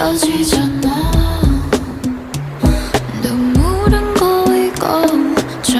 어지잖아.